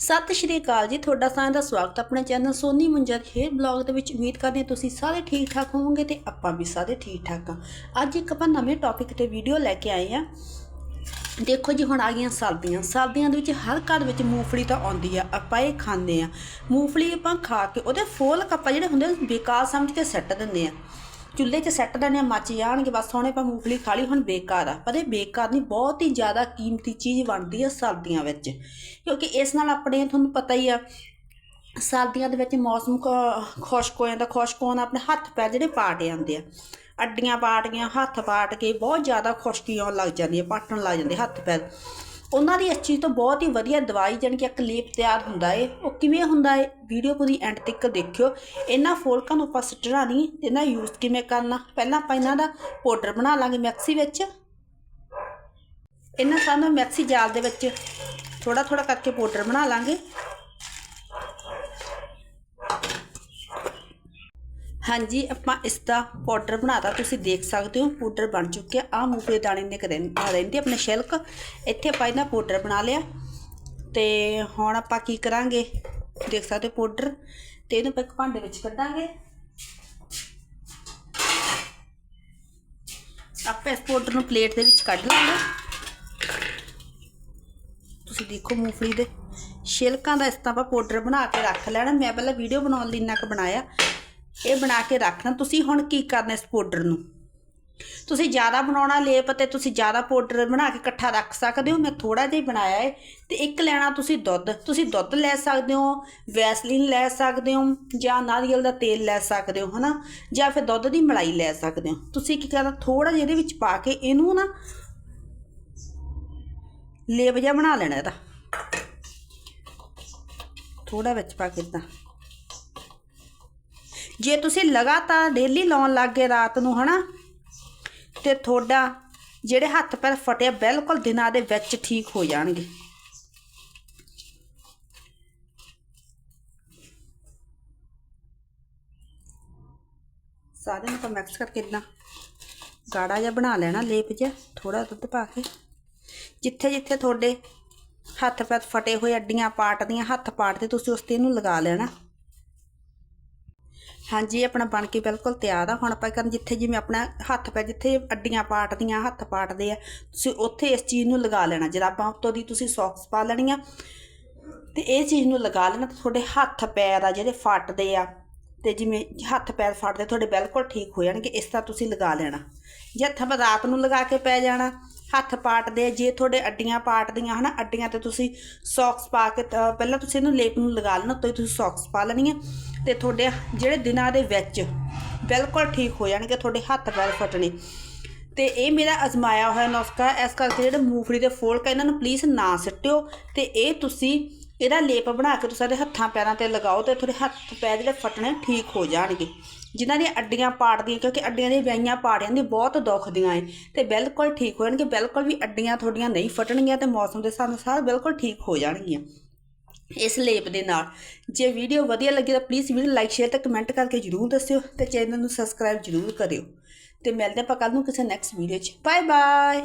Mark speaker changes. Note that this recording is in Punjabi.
Speaker 1: ਸਤਿ ਸ਼੍ਰੀ ਅਕਾਲ ਜੀ, ਤੁਹਾਡਾ ਸਾਰਿਆਂ ਦਾ ਸਵਾਗਤ ਆਪਣੇ channel Soni Munjar hair blog ਦੇ ਵਿੱਚ। ਉਮੀਦ ਕਰਦੇ ਹਾਂ ਤੁਸੀਂ ਸਾਰੇ ਠੀਕ ਠਾਕ ਹੋਵੋਗੇ ਤੇ ਆਪਾਂ ਵੀ ਸਾਰੇ ਠੀਕ ਠਾਕ ਹਾਂ। ਅੱਜ ਇੱਕ ਆਪਾਂ ਨਵੇਂ ਟੌਪਿਕ ਤੇ ਵੀਡੀਓ ਲੈ ਕੇ ਆਏ ਹਾਂ। ਦੇਖੋ ਜੀ, ਹੁਣ ਆ ਗਈਆਂ ਸਰਦੀਆਂ। ਸਰਦੀਆਂ ਦੇ ਵਿੱਚ ਹਰ ਘਰ ਵਿੱਚ ਮੂੰਗਫਲੀ ਤਾਂ ਆਉਂਦੀ ਆ, ਆਪਾਂ ਇਹ ਖਾਂਦੇ ਆ ਮੂੰਗਫਲੀ ਆਪਾਂ ਖਾ ਕੇ ਉਹਦੇ ਫੋਲ ਕੱਪਾ ਜਿਹੜੇ ਹੁੰਦੇ ਬੇਕਾਰ ਸਮਝ ਕੇ ਸੱਟ ਦਿੰਦੇ ਆ। ਚੁੱਲ੍ਹੇ 'ਚ ਸੱਟ ਦਿੰਦੇ ਆ ਮੱਚ ਜਾਣਗੇ, ਬਸ ਹੁਣੇ ਆਪਾਂ ਮੂੰਗਫਲੀ ਖਾ ਲਈ, ਹੁਣ ਬੇਕਾਰ ਆ। ਪਰ ਇਹ ਬੇਕਾਰ ਨਹੀਂ, ਬਹੁਤ ਹੀ ਜ਼ਿਆਦਾ ਕੀਮਤੀ ਚੀਜ਼ ਬਣਦੀ ਆ ਸਰਦੀਆਂ ਵਿੱਚ। ਕਿਉਂਕਿ ਇਸ ਨਾਲ ਆਪਣੇ, ਤੁਹਾਨੂੰ ਪਤਾ ਹੀ ਆ, ਸਰਦੀਆਂ ਦੇ ਵਿੱਚ ਮੌਸਮ ਖ- ਖੁਸ਼ਕ ਹੋ ਜਾਂਦਾ, ਖੁਸ਼ਕ ਹੋਣ ਨਾਲ ਆਪਣੇ ਹੱਥ ਪੈਰ ਜਿਹੜੇ ਪਾਟ ਜਾਂਦੇ ਆ। ਅੱਡੀਆਂ ਪਾਟ ਗਈਆਂ, ਹੱਥ ਪਾਟ ਕੇ ਬਹੁਤ ਜ਼ਿਆਦਾ ਖੁਸ਼ਕੀ ਆਉਣ ਲੱਗ ਜਾਂਦੀ ਹੈ ਪਾਟਣ ਲੱਗ ਜਾਂਦੇ ਹੱਥ ਪੈਰ। ਉਹਨਾਂ ਦੀ ਇਸ ਚੀਜ਼ ਤੋਂ ਬਹੁਤ ਹੀ ਵਧੀਆ ਦਵਾਈ ਜਾਣੀ ਕਿ ਇੱਕ ਲੇਪ ਤਿਆਰ ਹੁੰਦਾ ਏ, ਉਹ ਕਿਵੇਂ ਹੁੰਦਾ ਏ ਵੀਡੀਓ ਪੂਰੀ ਐਂਡ ਤੱਕ ਦੇਖਿਓ। ਇਹਨਾਂ ਫੋਲਕਾਂ ਨੂੰ ਆਪਾਂ ਸੁੱਟਣਾ ਨਹੀਂ ਇਹਨਾਂ ਯੂਜ਼ ਕਿਵੇਂ ਕਰਨਾ? ਪਹਿਲਾਂ ਆਪਾਂ ਇਹਨਾਂ ਦਾ ਪਾਊਡਰ ਬਣਾ ਲਾਂਗੇ ਮਿਕਸੀ ਵਿੱਚ। ਇਹਨਾਂ ਸਾਨੂੰ ਮਿਕਸੀ ਜਾਲ ਦੇ ਵਿੱਚ ਥੋੜਾ ਥੋੜਾ ਕਰਕੇ ਪਾਊਡਰ ਬਣਾ ਲਾਂਗੇ। ਹਾਂਜੀ, ਆਪਾਂ ਇਸ ਦਾ ਪਾਊਡਰ ਬਣਾਤਾ, ਤੁਸੀਂ ਦੇਖ ਸਕਦੇ ਹੋ, ਪਾਊਡਰ ਬਣ ਚੁੱਕਿਆ। ਆ ਮੂੰਗਫਲੀ ਦੇ ਦਾਣੇ ਨੇ ਰਹਿੰਦੇ ਆਪਣੇ ਛਿਲਕ ਇੱਥੇ ਆਪਾਂ ਇਹਦਾ ਪਾਊਡਰ ਬਣਾ ਲਿਆ। ਤੇ ਹੁਣ ਆਪਾਂ ਕੀ ਕਰਾਂਗੇ? ਦੇਖ ਸਕਦੇ ਹੋ ਪਾਊਡਰ। ਤੇ ਇਹਨੂੰ ਆਪਾਂ ਇੱਕ ਭਾਂਡੇ ਵਿੱਚ ਕੱਢਾਂਗੇ। ਆਪਾਂ ਇਸ ਪਾਊਡਰ ਨੂੰ ਪਲੇਟ ਦੇ ਵਿੱਚ ਕੱਢ ਲਾਂਗੇ। ਤੁਸੀਂ ਦੇਖੋ ਮੂੰਗਫਲੀ ਦੇ ਛਿਲਕਾਂ ਦਾ ਇਸ ਤਰ੍ਹਾਂ ਆਪਾਂ ਪਾਊਡਰ ਬਣਾ ਕੇ ਰੱਖ ਲੈਣਾ। ਮੈਂ ਪਹਿਲਾਂ ਵੀਡੀਓ ਬਣਾਉਣ ਲਈ ਇੰਨਾ ਕੁ ਬਣਾਇਆ। ਇਹ ਬਣਾ ਕੇ ਰੱਖਣਾ। ਤੁਸੀਂ ਹੁਣ ਕੀ ਕਰਨਾ ਇਸ ਪਾਊਡਰ ਨੂੰ? ਤੁਸੀਂ ਜ਼ਿਆਦਾ ਬਣਾਉਣਾ ਲੇਪ ਤੇ ਤੁਸੀਂ ਜ਼ਿਆਦਾ ਪਾਊਡਰ ਬਣਾ ਕੇ ਇਕੱਠਾ ਰੱਖ ਸਕਦੇ ਹੋ। ਮੈਂ ਥੋੜਾ ਜਿਹਾ ਬਣਾਇਆ ਹੈ ਤੇ ਇੱਕ ਲੈਣਾ ਤੁਸੀਂ ਦੁੱਧ। ਤੁਸੀਂ ਦੁੱਧ ਲੈ ਸਕਦੇ ਹੋ, ਵੈਸਲੀਨ ਲੈ ਸਕਦੇ ਹੋ ਜਾਂ ਨਾਰੀਅਲ ਦਾ ਤੇਲ ਲੈ ਸਕਦੇ ਹੋ, ਹਨਾ? ਜਾਂ ਫਿਰ ਦੁੱਧ ਦੀ ਮਲਾਈ ਲੈ ਸਕਦੇ ਹੋ। ਤੁਸੀਂ ਕੀ ਕਰਨਾ ਥੋੜਾ ਜਿਹਾ ਇਹਦੇ ਵਿੱਚ ਪਾ ਕੇ ਇਹਨੂੰ ਨਾ ਲੇਪ ਜਿਹਾ ਬਣਾ ਲੈਣਾ ਇਹਦਾ। ਥੋੜਾ ਵਿੱਚ ਪਾ ਕੇ ਇਦਾਂ ਜੇ ਤੁਸੀਂ ਲਗਾਤਾਰ ਡੇਲੀ ਲਾਉਣ ਲੱਗ ਗਏ ਰਾਤ ਨੂੰ, ਹਨਾ? ਤੇ ਤੁਹਾਡਾ ਜਿਹੜੇ ਹੱਥ ਪੈਰ ਫਟਿਆ ਬਿਲਕੁਲ ਦਿਨਾਂ ਦੇ ਵਿੱਚ ਠੀਕ ਹੋ ਜਾਣਗੇ। ਸਾਰੇ ਨੂੰ ਤਾਂ ਮਿਕਸ ਕਰਕੇ ਇਦਾਂ ਗਾੜਾ ਜਿਹਾ ਬਣਾ ਲੈਣਾ, ਲੇਪ ਜਿਹਾ ਥੋੜਾ ਦੁੱਧ ਪਾ ਕੇ। ਜਿੱਥੇ ਜਿੱਥੇ ਤੁਹਾਡੇ ਹੱਥ ਪੈਰ ਫਟੇ ਹੋਏ, ਅੱਡੀਆਂ ਪਾਟਦੀਆਂ, ਹੱਥ ਪਾਟਦੇ, ਤੁਸੀਂ ਉਸ ਤੇ ਇਹਨੂੰ ਲਗਾ ਲੈਣਾ। ਹਾਂਜੀ, ਆਪਣਾ ਬਣ ਕੇ ਬਿਲਕੁਲ ਤਿਆਰ ਆ। ਹੁਣ ਆਪਾਂ ਕਰਨ ਜਿੱਥੇ ਜਿਵੇਂ ਆਪਣਾ ਹੱਥ ਪੈ, ਜਿੱਥੇ ਅੱਡੀਆਂ ਪਾਟਦੀਆਂ, ਹੱਥ ਪਾਟਦੇ ਆ, ਤੁਸੀਂ ਉੱਥੇ ਇਸ ਚੀਜ਼ ਨੂੰ ਲਗਾ ਲੈਣਾ। ਜਰਾਬਾਂ ਉੱਤੋਂ ਦੀ ਤੁਸੀਂ ਸੌਕਸ ਪਾ ਲੈਣੀਆਂ, ਤੇ ਇਹ ਚੀਜ਼ ਨੂੰ ਲਗਾ ਲੈਣਾ ਤੇ ਤੁਹਾਡੇ ਹੱਥ ਪੈਰ ਆ ਜਿਹੜੇ ਫਟਦੇ ਆ, ਤੇ ਜਿਵੇਂ ਹੱਥ ਪੈਰ ਫਟਦੇ, ਤੁਹਾਡੇ ਬਿਲਕੁਲ ਠੀਕ ਹੋ ਜਾਣਗੇ, ਇਸ ਤਰ੍ਹਾਂ ਤੁਸੀਂ ਲਗਾ ਲੈਣਾ। ਜੇ ਹੱਥ ਰਾਤ ਨੂੰ ਲਗਾ ਕੇ ਪੈ ਜਾਣਾ, ਹੱਥ ਪਾਟਦੇ ਜੇ ਤੁਹਾਡੇ ਅੱਡੀਆਂ ਪਾਟਦੀਆਂ ਹਨਾ, ਅੱਡੀਆਂ ਤੇ ਤੁਸੀਂ ਸੌਕਸ ਪਾ ਕੇ ਪਹਿਲਾਂ ਤੁਸੀਂ ਇਹਨੂੰ ਲੇਪ ਨੂੰ ਲਗਾ ਲੈਣਾ, ਉੱਤੋਂ ਹੀ ਤੁਸੀਂ ਸੌਕਸ ਪਾ ਲੈਣੀਆਂ। ਤੇ ਤੁਹਾਡੇ ਜਿਹੜੇ ਦਿਨਾਂ ਦੇ ਵਿੱਚ ਬਿਲਕੁਲ ਠੀਕ ਹੋ ਜਾਣਗੇ, ਤੁਹਾਡੇ ਹੱਥ ਪੈਰ ਫਟਣੇ। ਤੇ ਇਹ ਮੇਰਾ ਅਜ਼ਮਾਇਆ ਹੋਇਆ ਨੁਸਖਾ, ਇਸ ਕਰਕੇ ਜਿਹੜੇ ਮੂੰਗਫਲੀ ਦੇ ਫੋਲਕ ਇਹਨਾਂ ਨੂੰ ਪਲੀਜ਼ ਨਾ ਸਿੱਟਿਓ। ਤੇ ਇਹ ਤੁਸੀਂ ਇਹਦਾ ਲੇਪ ਬਣਾ ਕੇ ਤੁਸੀਂ ਸਾਡੇ ਹੱਥਾਂ ਪੈਰਾਂ ਤੇ ਲਗਾਓ ਤੇ ਤੁਹਾਡੇ ਹੱਥ ਪੈਰ ਜਿਹੜੇ ਫਟਣੇ ਠੀਕ ਹੋ ਜਾਣਗੇ। ਜਿਨ੍ਹਾਂ ਦੀਆਂ ਅੱਡੀਆਂ ਪਾੜਦੀਆਂ ਕਿਉਂਕਿ ਅੱਡੀਆਂ ਦੀਆਂ ਵਿਆਈਆਂ ਪਾੜ ਜਾਂਦੀਆਂ, ਬਹੁਤ ਦੁਖਦੀਆਂ ਏ। ਤੇ ਬਿਲਕੁਲ ਠੀਕ ਹੋ ਜਾਣਗੇ, ਬਿਲਕੁਲ ਵੀ ਅੱਡੀਆਂ ਤੁਹਾਡੀਆਂ ਨਹੀਂ ਫਟਣਗੀਆਂ ਤੇ ਮੌਸਮ ਦੇ ਹਿਸਾਬ ਨਾਲ ਬਿਲਕੁਲ ਠੀਕ ਹੋ ਜਾਣਗੀਆਂ। ਇਸ ਲੇਪ ਦੇ ਨਾਲ। ਜੇ ਵੀਡੀਓ ਵਧੀਆ ਲੱਗੇ ਤਾਂ ਪਲੀਜ਼ ਵੀਡੀਓ ਲਾਈਕ ਸ਼ੇਅਰ ਤੇ ਕਮੈਂਟ ਕਰਕੇ ਜਰੂਰ ਦੱਸਿਓ ਤੇ ਚੈਨਲ ਨੂੰ ਸਬਸਕ੍ਰਾਈਬ ਜਰੂਰ ਕਰਿਓ। ਤੇ ਮਿਲਦੇ ਆਪਾਂ ਕੱਲ ਨੂੰ ਕਿਸੇ ਨੈਕਸਟ ਵੀਡੀਓ 'ਚ। Bye bye